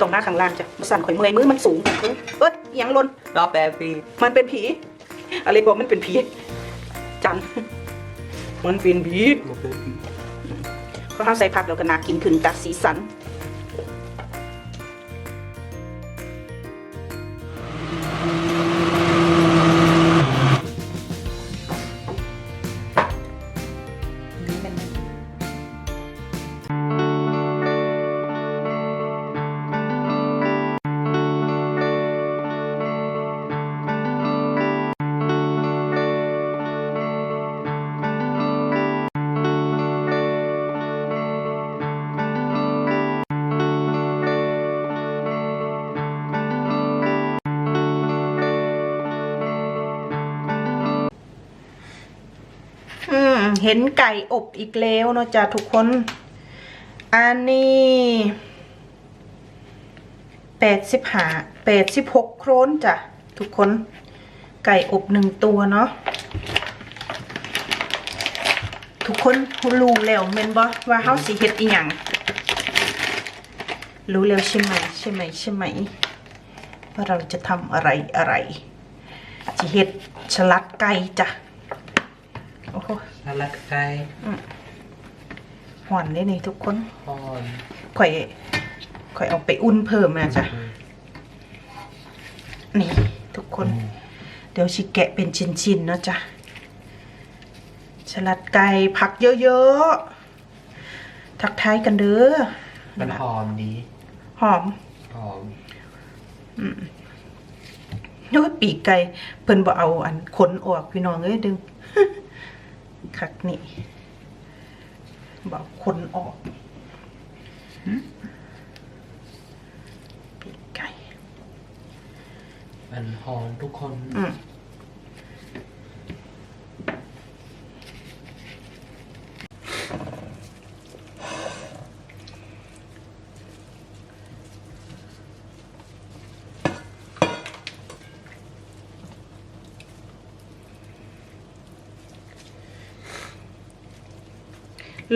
ตรงหน้าข้างล่างจ้ะมาสั่นข่อยเมื่อยมือมันสูงเอ้ยเอ้ยอิหยังหลนรอบแปดปีมันเป็นผีอะไรบอกมันเป็นผีจันมันเป็นผีก็ข้าวใส่ผักแล้วก็นากินขึ้นจากสีสันนี่ เห็นไก่อบอีกแล้วเนาะจ้ะทุกคน อันนี้แปดสิบห้าแปดสิบหกโครนจ้ะทุกคน ไก่อบหนึ่งตัวเนาะทุกคนรู้แล้วเมนบอว่าเฮาสิเฮ็ดอีหยังรู้แล้วใช่ไหมใช่ไหมใช่ไหมว่าเราจะทำอะไรอะไรจะเฮ็ดฉลัดไก่จ้ะ โอ้โหสลัดไก่หวานได้นี่ทุกคนคอนข่อยข่อยเอาไปอุ่นเพิ่มนะจ้ะนี่ทุกคน เดี๋ยวชิแกะเป็นชิ้นๆเนาะจ้ะสลัดไก่ผักเยอะๆ ทักทายกันเด้อมันหอมดี หอม หอมโอ้ยปีกไก่เพิ่นบ่เอาอันขนออกพี่น้องเอ้ยดึง คักนี่บ่เอาขนออกหืมปีกไก่ มันหอมทุกคน อืม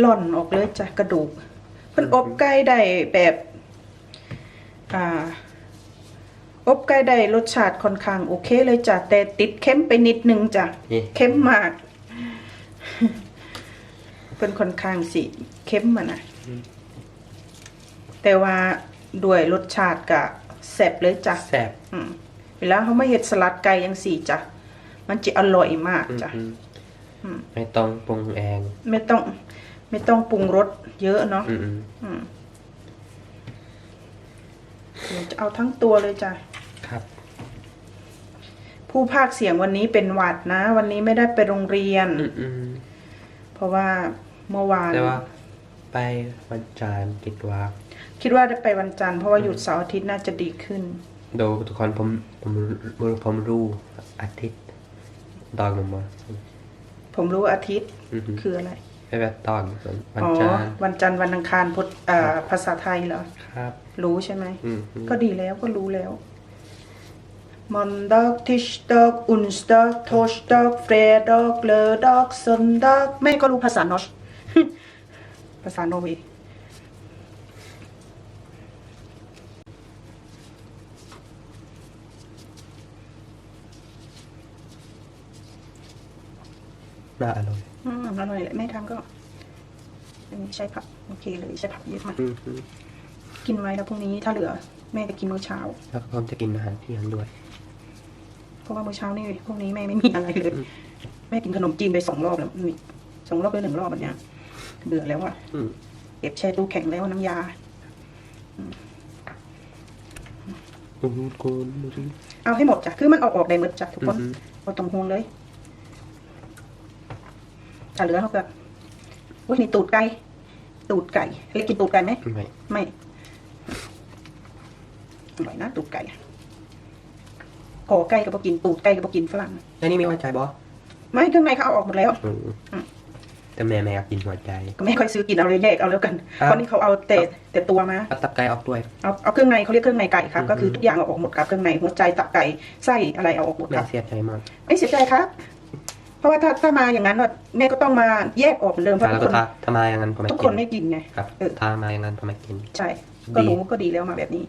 ล่อนออกเลยจ้ะกระดูกเพิ่นอบไก่ได้แบบอ่าอบไก่ได้รสชาติค่อนข้างโอเคเลยจ้ะแต่ติดเค็มไปนิดนึงจ้ะนี่ เค็มมากเป็นค่อนข้างสิเค็มมานะแต่ว่าด้วยรสชาติกะแซ่บเลยจ้ะแซ่บอืมเวลาเขาไม่เห็ดสลัดไก่ยังสี่จ้ะมันจะอร่อยมากจ้ะ อืมอืม ไม่ต้องปรุงเองไม่ต้อง ไม่ต้องปรุงรสเยอะเนาะอืมอืมอืมเดี๋ยวจะเอาทั้งตัวเลยจ้ะ ครับ ผู้ภาคเสียงวันนี้เป็นหวัดนะ วันนี้ไม่ได้ไปโรงเรียนอืมอืมเพราะว่าเมื่อวานแต่ว่า ไปวันจันทร์คิดว่า คิดว่าได้ไปวันจันทร์เพราะว่าหยุดเสาร์อาทิตย์น่าจะดีขึ้นดูทุกคนผมผมผมผมรู้อาทิตย์ตอนมา ผมรู้อาทิตย์อือฮึคืออะไร ไม่แบบตอนวันอ๋อจันทร์วันจันทร์วันอังคารพุธเอ่อภาษาไทยเหรอ ครับ รู้ใช่ไหมอืมอืมก็ดีแล้วก็รู้แล้ว Mondag, Tischdag, Onsdag, Torsdag, Fredag, Lørdag, Søndag แม่ก็รู้ภาษานอชภาษาโนร์เวย์น่าอร่อย อืมอร่อยแหละแม่ทำก็อันนี้ใช้ผักโอเคเลยใช้ผักเยอะมากอืมอืมกินไว้แล้วพรุ่งนี้ถ้าเหลือ แม่จะกินมื้อเช้า แล้วก็ผมจะกินอาหารเที่ยงด้วย เพราะว่ามื้อเช้านี่พรุ่งนี้แม่ไม่มีอะไรเลยแม่กินขนมจีนไปสองรอบแล้วนี่สองรอบไปหนึ่งรอบแบบเนี้ยเบื่อแล้วอะอืมเก็บแช่ตู้แข็งแล้วน้ำยาอืมคุณดูสิ เอาให้หมดจ้ะ คือมันออกออกได้หมดจ้ะทุกคนอือฮึเอาตรงห่วงเลย ถ้าเหลือเขาก็อุ้ยนี่ตูดไก่ ตูดไก่เล็กกินตูดไก่ไหมไม่ไม่อร่อยนะตูดไก่คอไก่ก็บอกินตูดไก่ก็บอกินฝรั่งแล้วนี่มีหัวใจบอไม่เครื่องในเขาเอาออกหมดแล้วอืมอืมแต่แม่แม่อยากกินหัวใจ ก็ไม่ค่อยซื้อกินเอาเลยแยกเอาแล้วกันครับเพราะนี่เขาเอาแต่แต่ตัวมาเอาตับไก่ออกด้วยเอาเอาเครื่องในเขาเรียกเครื่องในไก่ครับอือฮึก็คือทุกอย่างเอาออกหมดครับเครื่องในหัวใจตับไก่ไส้อะไรเอาออกหมดแม่ครับเสียใจมากไม่เสียใจครับเพ ราะว่าถ้าถ้ามาอย่างนั้นน่ะแม่ก็ต้องมาแยกออกเหมือนเดิมเพราะแล้วทุกก็คนถ้าถ้ามาอย่างนั้นผมไม่ทุกกิคนไม่กินไง ครับเออ ถ้ามาอย่างนั้นผมไม่กิน ใช่ ก็รู้ก็ดีแล้วมาแบบนี้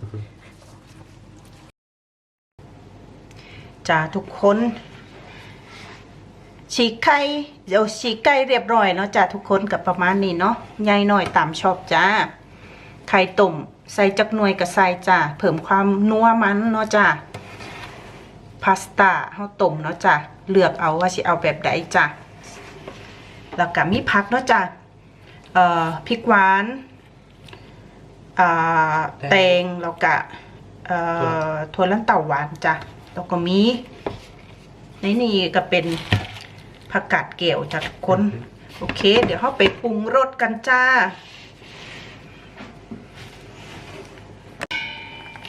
จ้าทุกคน ฉีกไข่เดี๋ยวฉีกไก่เรียบร้อยเนาะจ้าทุกคนกับประมาณนี้เนาะใหญ่หน่อยตามชอบจ้าไข่ต้มใส่จักหน่วยกับใส่จ้าเพิ่มความนัวมันเนาะจ้า พาสต้าเฮาต้มเนาะจ้าเลือกเอาว่าสิเอาแบบใดจ้าแล้วก็มีผักเนาะจ้าเอ่อพริกหวานอ่าแตงแล้วก็เอ่อถั่วลันเต่าหวานจ้าแล้วก็มีในนี่ก็เป็นผักกาดเกี่ยวจ้าทุกคนโอเค เดี๋ยวเราไปปรุงรสกันจ้า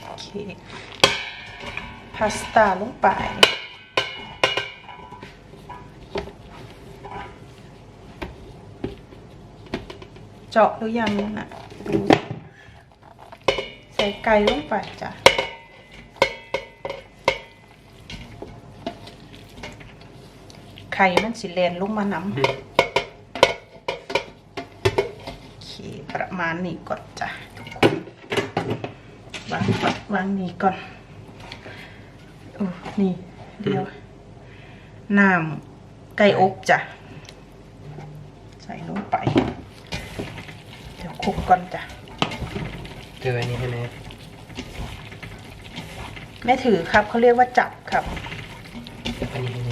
โอเค พาสต้าลงไป เจาะหรือยังน่ะดูใส่ไก่ลงไปจ้ะไข่มันสิเลนลงมาน้ำเคประมาณนี้ก่อนจ้ะทุกคนวางวางนี้ก่อน นี่เดี๋ยวน้ำไก่อบจ้ะ ใส่ลงไป เดี๋ยวคลุกก่อนจ้ะเจออันนี้ให้ไหมแม่ถือครับเขาเรียกว่าจับครับ อันนี้ให้ไหม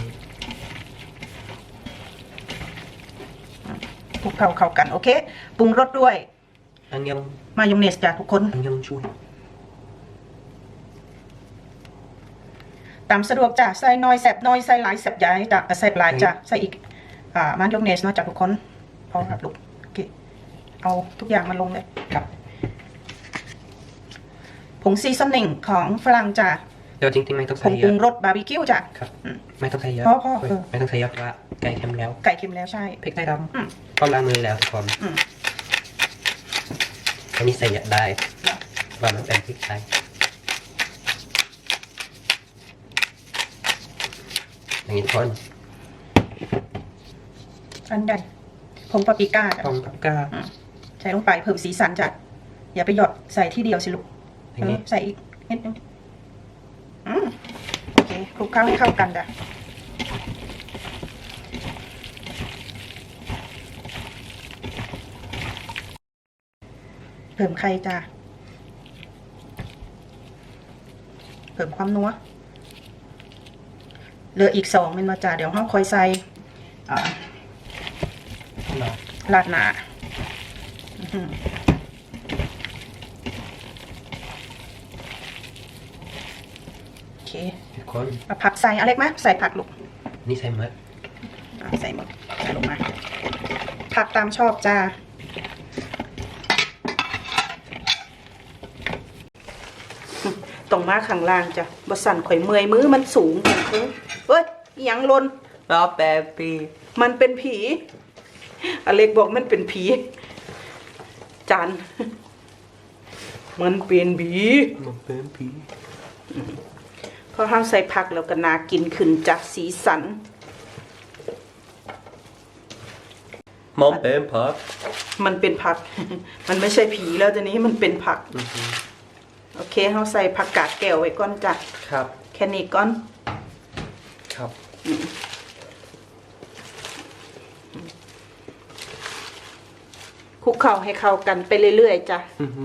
คลุกเข้าเข้ากัน โอเค ปรุงรสด้วย อันยังมายองเนสจ้ะทุกคน อันยังช่วย ตามสะดวกจ้ะใส่น้อยแสบน้อยใส่หลายแสบใหญ่จ้ะใส่หลายจ้ะใส่อีกอ่ามายองเนสเนาะจ้ะทุกคนพอครับลูกโอเคเอาทุกอย่างมาลงเลยครับผงซีซันนิ่งของฝรั่งจ้ะเดี๋ยวจริงๆไม่ต้องผใส่งเยปรุอะงรสบาร์บีคิวจ้ะ ครับอืมไม่ต้องใส่เยอะพอพอเออ ไม่ต้องใส่เยอะเพราะว่าไก่เค็มแล้วไก่เค็มแล้วใช่ พริกไทยดอืมำก็ล้างมือแล้วทุกคนอืมอันนี้ใส่เยอะได้ว่ามันเป็นพริกไทย อย่างนี้ทุกคนอันใหญ่ผงปาปริก้าจ้ะทองกับก้าอืมใส่ลงไปเพิ่มสีสันจ้ะอย่าไปหยอดใส่ที่เดียวสิลูกอย่างนี้ เออใส่อีกนิดนึงอืมโอเคคลุกเข้าให้เข้ากันจ้ะเพิ่มไข่จ้ะเพิ่มความนัว เหลืออีกสองเป็นมาจ้ะเดี๋ยวห้องคอยใส่อ่าเราลาดหนาอื้อหือโอเคทุกคนเอาผักใส่อเล็กไหมใส่ผักลูกนี่ใส่หมดอะใส่หมดใส่ลงมาผักตามชอบจ้าตรงมาข้างล่างจ้ะบสั่นข่อยเมื่อยมือมันสูงจังเพิ่งเฮ้ย อิหยังลน รอบแปดปี มันเป็นผี อเล็กบอกมันเป็นผีจันมันเป็นผี มันเป็นผีพอห้ามใส่ผักแล้วก็นากินขึ้นจากสีสัน มันเป็นผักมันเป็นผัก มันไม่ใช่ผีแล้วตอนนี้มันเป็นผัก โอเคเราใส่ผักกาดแก้วไว้ก่อนจ้ะ ครับ แค่นี้ก่อน ครับ คลุกเข้าให้เข้ากันไปเรื่อยๆจ้ะอือฮึ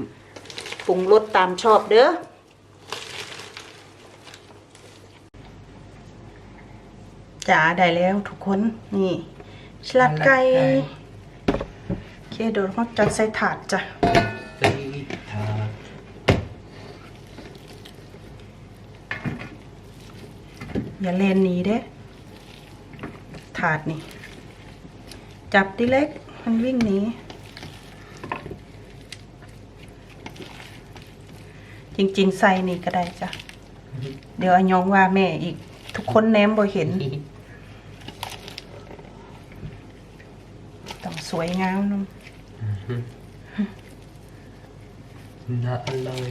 ปรุงรสตามชอบเด้อจ๋าได้แล้วทุกคนนี่สลัดไก่โอเคเดี๋ยวเราจัดใส่ถาดจ้ะใส่ถาดอย่าเลนหนีเด้ ถาดนี่ จับดิเล็กมันวิ่งหนีจริง ๆ ใส่นี่ก็ได้จ้ะ เดี๋ยวอายองว่าแม่อีก ทุกคนแนมบ่เห็น ต้องสวยงามเนอะน่าอร่อย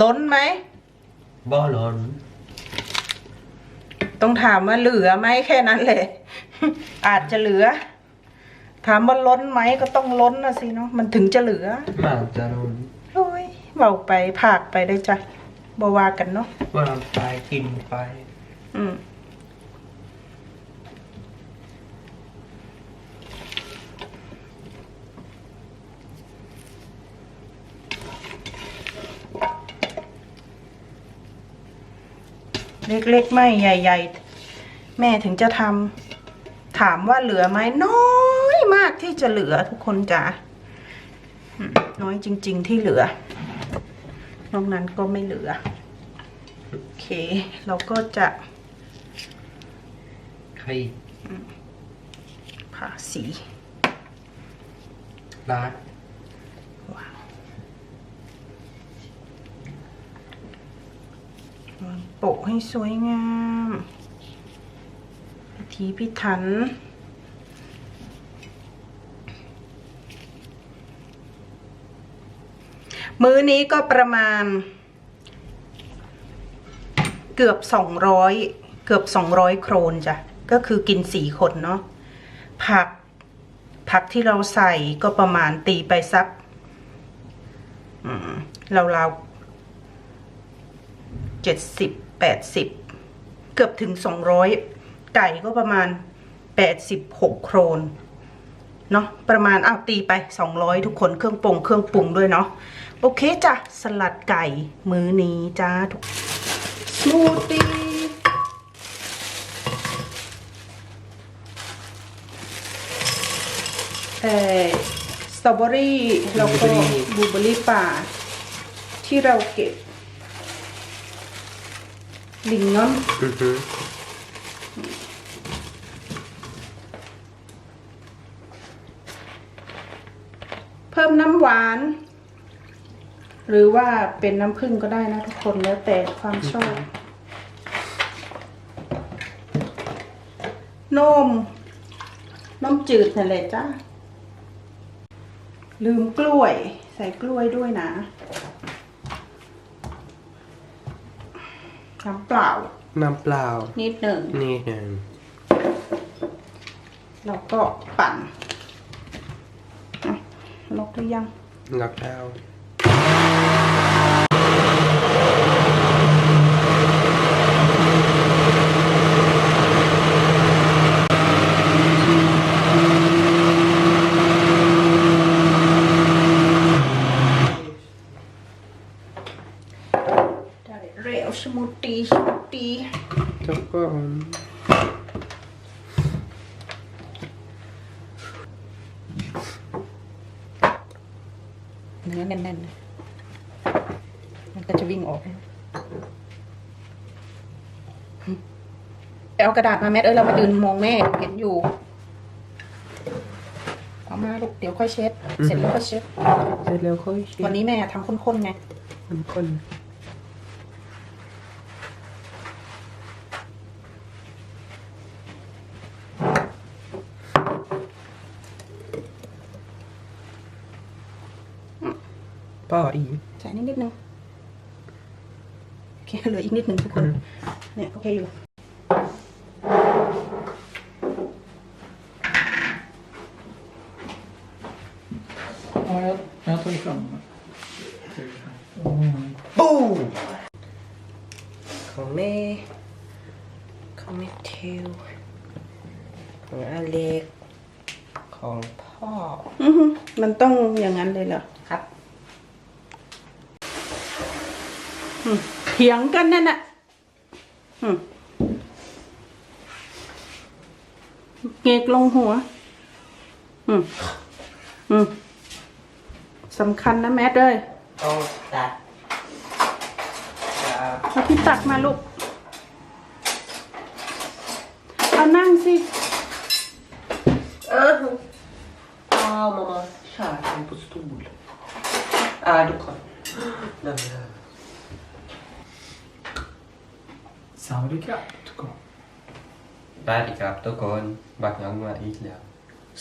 ล้นไหมบอลอนต้องถามว่าเหลือไหมแค่นั้นแหละ อาจจะเหลือ ถามว่าล้นไหมก็ต้องล้นนะสิเนาะมันถึงจะเหลือมาจะรุนโอ้ยเบาไปผากไปได้จ้ะบว่ากันเนาะว่าไปกินไป อืม เล็กๆไม่ใหญ่ ๆ แม่ถึงจะทำถามว่าเหลือไหมน้อยมากที่จะเหลือทุกคนจ๋าอืมน้อยจริง ๆ ที่เหลือนอกนั้นก็ไม่เหลือ โอเค เราก็จะใครผ่าสีร้าน วางวาง โปะให้สวยงามพิธีพิถัน มื้อนี้ก็ประมาณ เกือบสองร้อยเกือบสองร้อยโครนจ้ะ ก็คือกินสี่คนเนาะผักผักที่เราใส่ก็ประมาณตีไปสักเราเรา เจ็ดสิบแปดสิบเกือบถึงสองร้อยไก่ก็ประมาณแปดสิบหกโครนเนาะประมาณอ้าวตีไปสองร้อยทุกคนเครื่องปรุงเครื่องปรุงด้วยเนาะโอเคจ้ะ สลัดไก่มื้อนี้จ้าทุกสมูทตี้เอ่อสตรอเบอรี่แล้วก็บลูเบอรี่ป่า ที่เราเก็บ ลิงนอนอือฮึเพิ่มน้ำหวาน หรือว่าเป็นน้ำผึ้งก็ได้นะทุกคนแล้วแต่ความชอบ นม นมจืดนั่นแหละจ้าลืมกล้วย ใส่กล้วยด้วยนะ น้ำเปล่า น้ำเปล่า นิดหนึ่ง นี่หนึ่งแล้วก็ปั่นอะล็อกหรือยังล็อกแล้ว ได้เร็วสมูทตี้สมูทตี้ ทุกคน เนื้อแน่นๆนะมันก็จะวิ่งออกแล้วไป เอากระดาษมาแมทเอ้ยเรามายืนมองแม่เห็นอยู่เอามาลูกเดี๋ยวค่อยเช็ดเสร็จแล้วก็เช็ดเสร็จแล้วค่อยชิมวันนี้แม่ทำข้นๆไงน้ำข้นป้ออีกใส่นิดนิดนึงโอเคเหลืออีกนิดนึงทุกคน เนี่ยโอเคอยู่ Ja, jag, jag tog fram den. ปูของแม่ ของแม่เทวของอเล็ก ของพ่อ อือหือมันต้องอย่างนั้นเลยเหรอ ครับ อืมเถียงกันนั่นน่ะอืมเงกลงหัว อืม อืมสำคัญนะแมทเลยเอาตัดจะเอาพี่ตักมาลูก เอานั่งสิ เออเอามามาชาทำปุสตูลอ่าทุกคนนั่นเลย Sannolika. tycker jag. สวัสดีครับทุกคนบักยังมาอีกแล้ว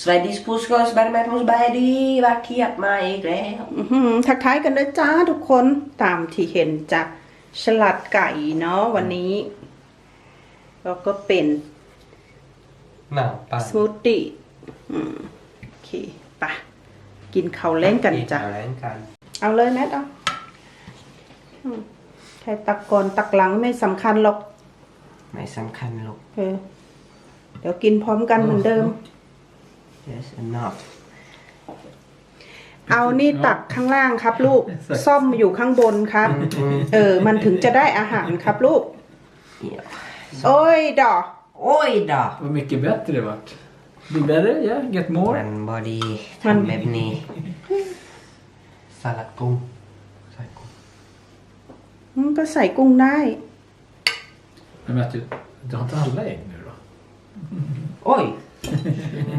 สวัสดีสปูสกอสบายไหมทุกสบายดีว่าเคียบมาอีกแล้วอื้อหือทักทายกันด้วยจ้าทุกคนตามที่เห็นจากฉลัดไก่เนาะวันนี้วแล้วก็เป็นหนาวปานสมูทตี้อืมโอเคไปะกินข้าวเล่นกันจ้ะเอาแรงกัน เอาเลยแมทเอาอืมใครตักก่อนตักหลังไม่สำคัญหรอก ไม่สำคัญลูกเออ เดี๋ยวกินพร้อมกันเหมือนเดิม yes enough เอานี่ตักข้างล่างครับ ลูก ซ่อมอยู่ข้างบนครับ เออ มันถึงจะได้อาหารครับลูก Ja. โอ้ยดอก Oj då! Vad mycket bättre det vart. Blir better, yeah, get more. มันบอดีมันทำแบบนี้สลัดกุ้งใส่กุ้งอืมก็ใส่กุ้งได้ Men att du, du har inte alla ägg nu då? โอ้ย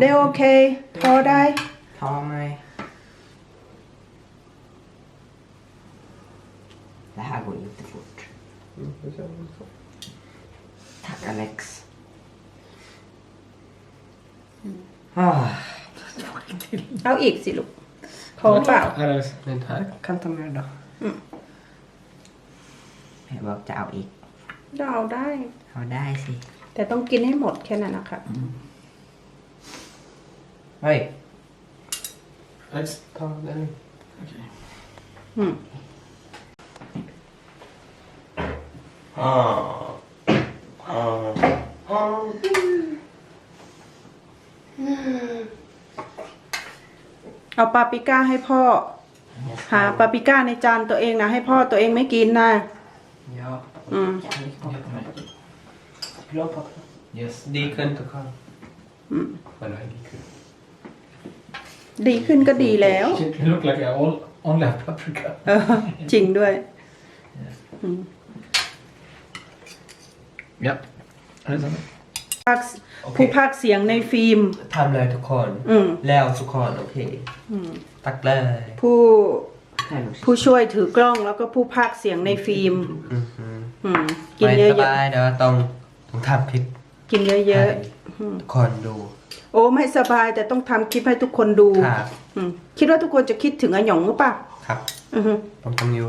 ได้โอเค พอได้พอไหม Det här går inte fort. Tack Alex. Ah, เอาอีกสิลูกพอเปล่า Här är men här kan ta med då. แม่บอกจะเอาอีก เราได้ เอาได้สิ แต่ต้องกินให้หมดแค่นั้นนะครับเฮ้ย Alex. ทอดเลย Okej. อืมอ๋ออ๋ออ๋อเอาปาปริก้าให้พ่อ หาปาปริก้าในจานตัวเองนะ ให้พ่อตัวเองไม่กินนะ Ja. อืม Glad pappa. Yes. ดีขึ้นทุกคนอืม Vadå, det är kul. ดีขึ้นก็ดีแล้ว Shit, you look like I all, only have paprika. เออจริงด้วย อืม Ja. Är det samma? ภาคผู้ภาคเสียงในฟิล์ม ทำเลยทุกคน อืม แล้วทุกคนโอเค อืม ตักเลยผู้ให้หนูสิผู้ช่วยถือกล้องแล้วก็ผู้ภาคเสียงในฟิล์ม อือหืออืม กินไม่เยสอะบายเดี๋ยวต้อง ต้องทำคลิปๆกินเยอะให้ๆอืมทุกคนดูโอ้ไม่สบายแต่ต้องทำคลิปให้ทุกคนดูครับ อืมคิดว่าทุกคนจะคิดถึงอาหยองหรือเปล่าครับ อือฮึผมต้องอยู่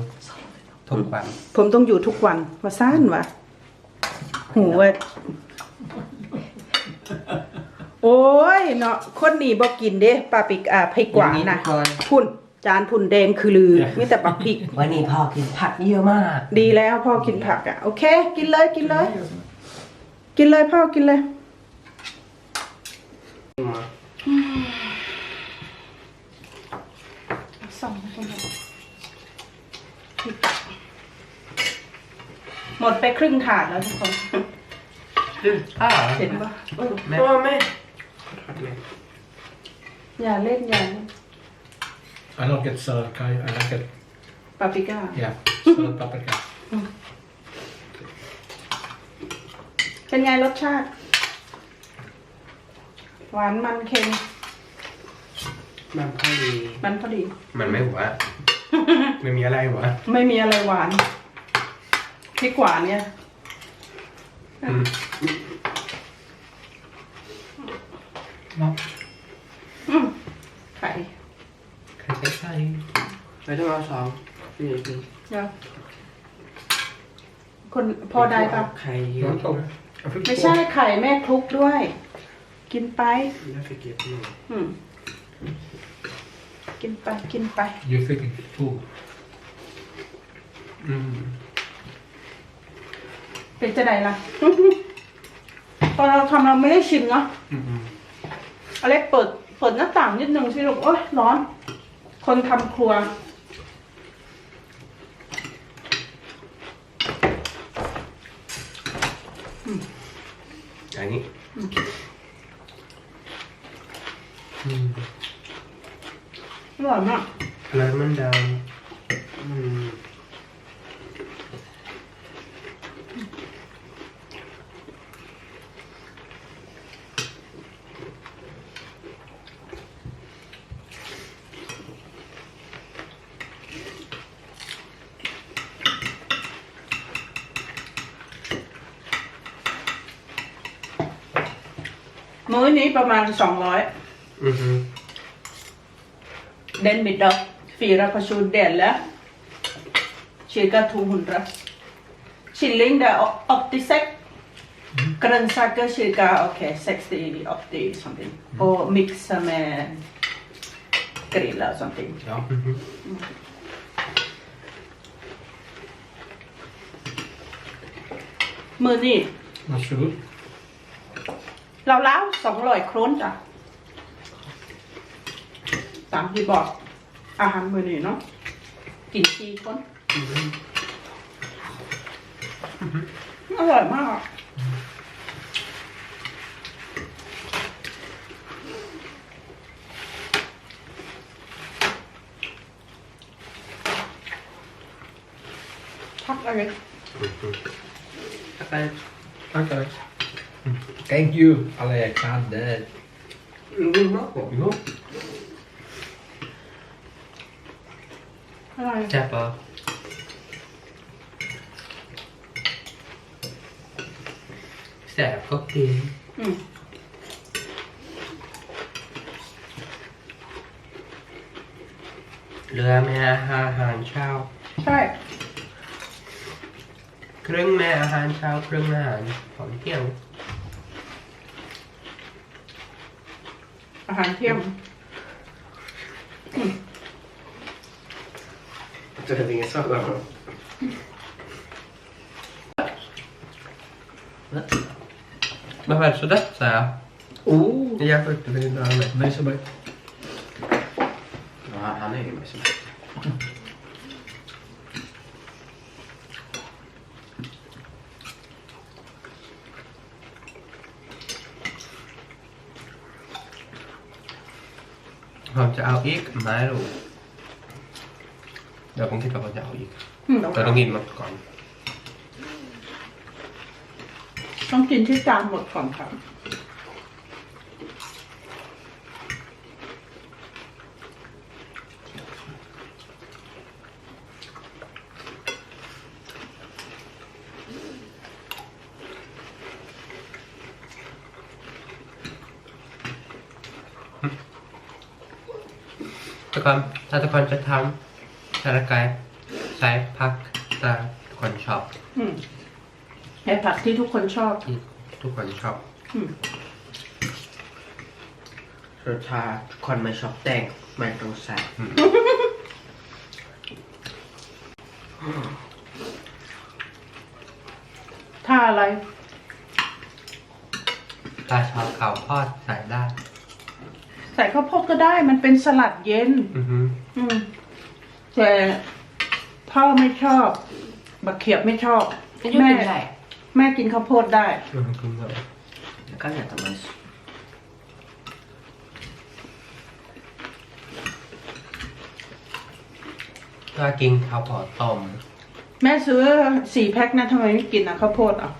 ทุกวันผมต้องอยู่ทุกวันว่าซ่านวะหูเว่าโอ้ยเนาะคนนี้บอกกินเด้ปลาปิกอ่าไผ่กวานนะทุกคนพุ่นจานพุ่นแดงคือลือมีแต่ปักพริก วันนี้พ่อกินผักเยอะมาก ดีแล้วพ่อกินผักอะ โอเค กินเลยกินเลย กินเลยพ่อกินเลยส่องให้หน่อยหมดไปครึ่งถาดแล้วทุกคน Du, ah. เห็นปะเออ Men, med. อย่าเล่นอย่าเล่น I like it salad kai. I like it. ปาปริก้า Yeah. Salad paprika. เป็นไงรสชาติ หวานมันเค็ม มันพอดีมันพอดี มันไม่หวานไม่มีอะไรหวานไม่มีอะไรหวานพริกหวานเนี่ย อืม No. อืมไข่ใครใช้ใช่ไม่ต้องเอาสองนี่คือเดี๋ยวคนพอได้ปะใครเยอะ Jag tar det. Jag fick ไม่ två. ใช่ไข่แม่คลุกด้วย กินไปแล้วไปเก็บหน่อยอืม กินไปกินไป You fick två. อืมเป็นจะไดล่ะ ตอนเราทำเราไม่ได้ชิมเนาะอืมอืมอเล็กเปิดเปิดหน้าต่างนิดนึงสิลูกโอ๊ยร้อน คนทำครัว อย่างนี้อืมอร่อยมากแล้วมันดำอืม ประมาณสองร้อยอือหือ Den middag. Fyra personer deler. Cirka 200. Kylling det er 86. grönsaker cirka okej 60 80 something och mixa med grilla och something Ja. มือนี่ Varsågod. เราเล้าสองร้อยโครนจ้ะตามที่บอกอาหารมือนี่เนาะกินสี่คนอร่อยมาก ทักอะไร Tack Alex. Tack Alex. Thank you Alexander. Vill du ha på? Jo. อะไร Käppa. Städkocktail. อืมเรือแม่อาหารเช้า ใช่ครึ่งแม่อาหารเช้าครึ่งอาหารของเที่ยง อา หารเที่ยง Det är ingen sak Men vad är det så dött sa jag? Oh. Jag får inte vilja ha med. Nej, så bara. Ja, han är ju med som ผมจะเอาอีกไม่รู้เดี๋ยวผมคิดว่าผมจะเอาอีกอืมแต่ต้องกินหมดก่อนต้องกินที่จานหมดก่อนครับ ถ้าทุกคนจะทำสาระกายใช้พักตาทุกคนชอบอืมไอ้ผักที่ทุกคนชอบที่ทุกคนชอบอืมรสชาติคนไม่ชอบแตงไม่ต้องใส่ถ้าอะไร ถ้าชอบข้าวทอดใส่ได้ ใส่ข้าวโพดก็ได้มันเป็นสลัดเย็น อือฮึอืม แต่พ่อไม่ชอบบักเขียบไม่ชอบแม่แม่กินข้าวโพดได้อือฮึ Jag kan äta majs. ถ้ากินข้าวผัดต้มแม่ซื้อสี่แพ็คนะทำไมไม่กินนะข้าวโพดอะ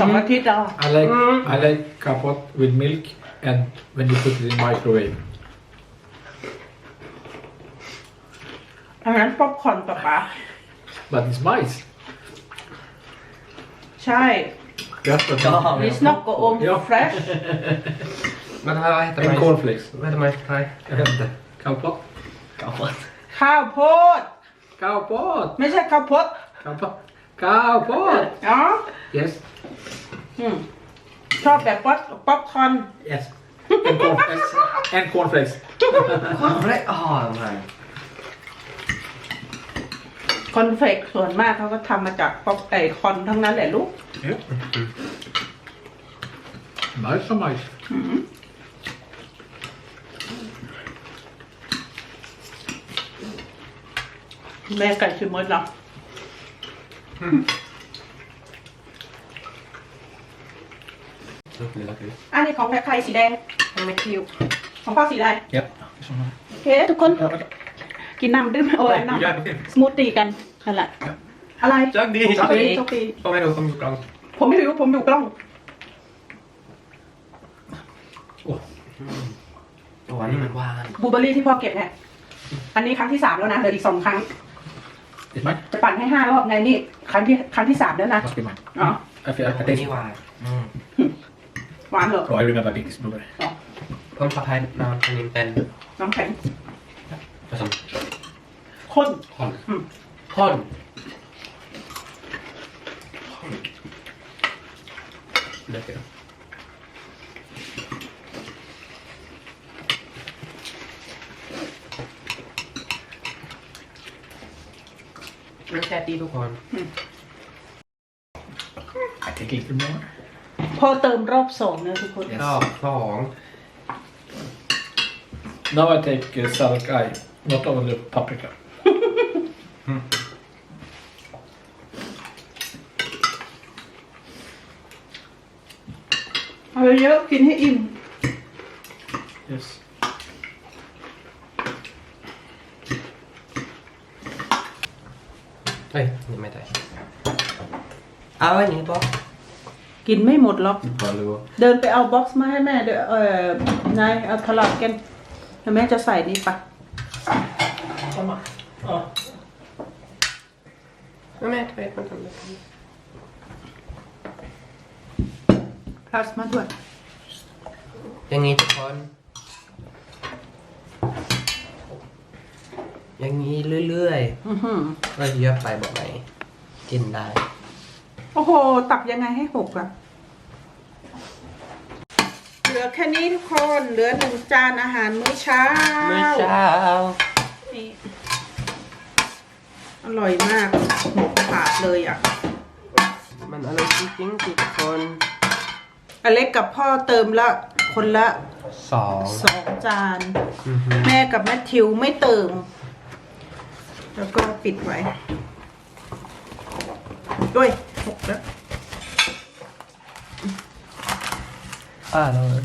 สองอาทิตย์แล้วอะ I like, I like kapot with milk and when you put it in microwave. นนั้นป๊อปคอร์นปะปะ But it's nice. ใช่ That's what Ja, it's not go on Ja. fresh Men det här vad heter And majs? cornflakes. Vad heter majs? Nej. Jag vet inte. Kapot. Kapot. ข้าวโพด Kapot! ไม่ใช่ข้าวโพด Kapot! Kapot! อ๋อ Yes. อืมชอบแบบป๊อปป๊อปคอร์น Yes. And cornflakes. and cornflakes. Cornflakes? Jaha, de här. ค อนเฟกส่วนมากเขาก็ทำมาจากป๊อปไอคอนทั้งนั้นแหละลูก Yeah. Nice and nice. แม่ไก่ชิมมดเหรออันนี้ของแม่ไข่สีแดง Med kiw. ของพ่อสีอะไร Yep. โอเค ทุกคน กินน้ำดื่มโอ้ยน้ำ สมูทตี้กัน นั่นแหละอะไร Tack det โชคดีโชคดี Kom igen då, kom igen. ผมไม่รู้ผมดูกล้อง Åh, den är varm. บลูเบอร์รี่ที่พ่อเก็บเนี่ยอันนี้ครั้งที่สามแล้วนะเหลืออีกสองครั้ง It's mine. จะปั่นให้ห้ารอบไงนี่ครั้งที่ครั้งที่สามแล้วนะ Must be mine. อ๋อ I feel I Den taste är it. varm. Mm. หวานเหรอ Oh, I remember this blueberry. ผมขอทายนามอันนี้เป็นน้ำแข็งผสมข้นข้น อืมข้น Lekker. Men kär i dukan. I take a little more. พอเติมรอบสองนะทุกคน Yes. Ja, song. Now I take uh, salad eye, not only paprika. เอาเยอะๆกินให้อิ่ม Yes. เอ้ยนี่ไม่ได้เอาอันนี้บอกกินไม่หมดหรอก พอรู้เดินไปเอาบ็อกซ์มาให้แม่เดี๋ยวเออนายเอาทลาดกันแล้วแม่จะใส่นี่ปะ Samma. Ja. ไม่แม่เทมันทำได้พลาสมาด้วยอย่างนี้ทุกคน อย่างนี้เรื่อยอือหือๆก็เยอะไปบอกไหนกินได้ โอ้โห ตักยังไงให้หกล่ะ เหลือแค่นี้ทุกคน เหลือหนึ่งจานอาหารมื้อเช้า เมื่อเช้า นี่อร่อยมากหกขาดเลยอะ มันอร่อยจริงๆทุกคน อเล็กกับพ่อเติมละคนละสองสองจาน อือฮึแม่กับแมทธิวไม่เติม แล้วก็ปิดไว้ด้วยหกแล้วอร่อย